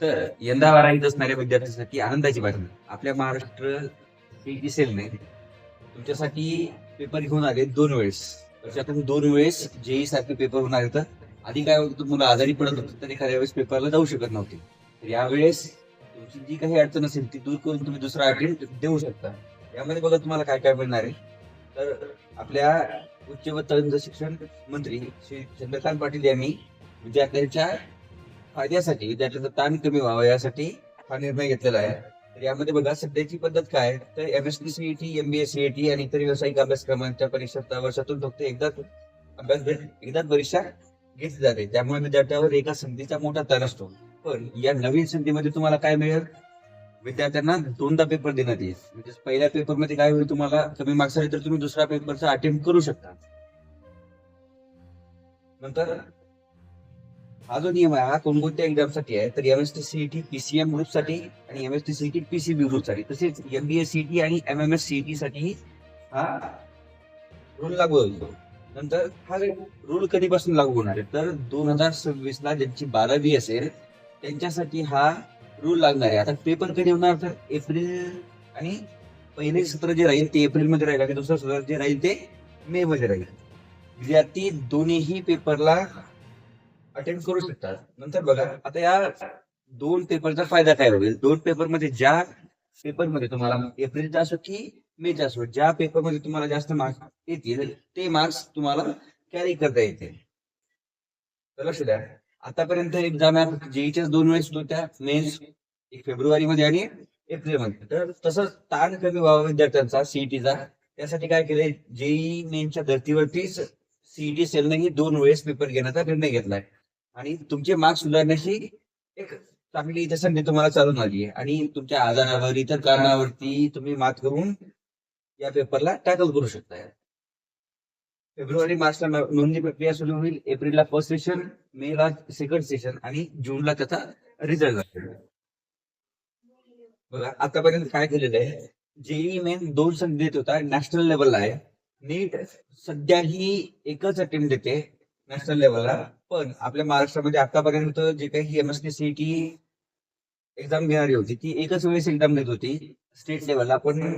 तर यंदा बारावीत असणाऱ्या विद्यार्थ्यांसाठी आनंदाची बातमी. आपल्या महाराष्ट्र पीटी सेलने तुमच्यासाठी पेपर घेऊन आले दोन वेळेस. वर्षातून दोन वेळेस जेई सारखे पेपर होणार आहेत आधी काय होतं मुलं आजारी पडत होतं तर एखाद्या वेळेस पेपरला जाऊ शकत नव्हते. तर यावेळेस तुमची जी काही अडचण असेल ती दूर करून तुम्ही दुसरा अटेम्प्ट देऊ शकता. यामध्ये बघा तुम्हाला काय काय मिळणार आहे. तर आपल्या उच्च व तंत्र शिक्षण मंत्री श्री चंद्रकांत पाटील यांनी विद्यार्थ्यांच्या फायद्यासाठी विद्यार्थ्यांचा ताण कमी व्हावा यासाठी हा निर्णय घेतलेला आहे. यामध्ये बघा सध्याची पद्धत काय? तर M S T CET M B S CET आणि इतर व्यावसायिक अभ्यासक्रमांच्या परीक्षा वर्षातून फक्त एकदाच अभ्यास घेत एकदाच परीक्षा घेतली जाते. त्यामुळे म्हणजे विद्यार्थ्यावर एका संधीचा मोठा ताण असतो. पण या नवीन संधीमध्ये तुम्हाला काय मिळेल? विद्यार्थ्यांना दोनदा पेपर देण्यात येईल. म्हणजे पहिल्या पेपरमध्ये काय होईल तुम्हाला? कमी मार्क्स आले तर तुम्ही दुसऱ्या पेपरचा अटेम्प्ट करू शकता. नंतर हा जो नियम आहे? हा कोणकोणत्या एक्झामसाठी आहे तर M S T CET PCM ग्रुपसाठी आणि एमएसटी सीईटी पीसीबी ग्रुपसाठी. तसेच एमबीए सीईटी आणि एम एम एस सीईटी साठी हा रूल लागू होईल. नंतर हा रूल कधीपासून लागू होणार आहे? तर दोन हजार सव्वीस ला ज्यांची बारावी असेल त्यांच्यासाठी हा रूल लागणार आहे. आता पेपर कधी होणार? तर एप्रिल आणि पहिले सत्र जे राहील ते एप्रिलमध्ये राहील आणि दुसरं सत्र जे राहील ते मे मध्ये राहील म्हणजे विद्यार्थी दोन्हीही पेपरला अटेंड करू शकतात. नंतर बघा आता या दोन पेपरचा फायदा काय होईल? दोन पेपरमध्ये ज्या पेपरमध्ये तुम्हाला एप्रिलचा असो की मेचा असो ज्या पेपरमध्ये तुम्हाला जास्त मार्क्स येतील ते मार्क्स तुम्हाला कॅरी करता येतील. तर लक्ष द्या. आतापर्यंत एक्झाम जेईच्या दोन वेळेस होत्या. मेन्स एक फेब्रुवारी मध्ये आणि एप्रिलमध्ये. तर तसंच ताण कमी व्हावा विद्यार्थ्यांचा सीईटीचा त्यासाठी काय केलंय? जेई मेनच्या धर्तीवरतीच सीईटी सेलनेही दोन वेळेस पेपर घेण्याचा निर्णय घेतलाय. आणि तुमचे मार्क्स सुधारण्याची एक चांगली इथे संधी तुम्हाला चालून आली आहे. आणि तुमच्या आजारावर इतर कारणावरती तुम्ही मात करून या पेपरला टॅकल करू शकताय. फेब्रुवारी मार्चला नोंदणी प्रक्रिया सुरू होईल. एप्रिलला फर्स्ट सेशन मे ला सेकंड सेशन आणि जूनला त्याचा रिझल्ट लागेल. बघा आतापर्यंत काय केलेलं आहे? जेई मेन दोन संधी देत होता. नॅशनल लेवलला आहे. नीट सध्या ही एकच अटेम्प्ट देते. नॅशनल लेवलला पण आपल्या महाराष्ट्रामध्ये आतापर्यंत जे काही एमएससी सीटी टी एक्झाम घेणारी होती ती एकच वेळेस एक्झाम देत होती स्टेट लेवलला. पण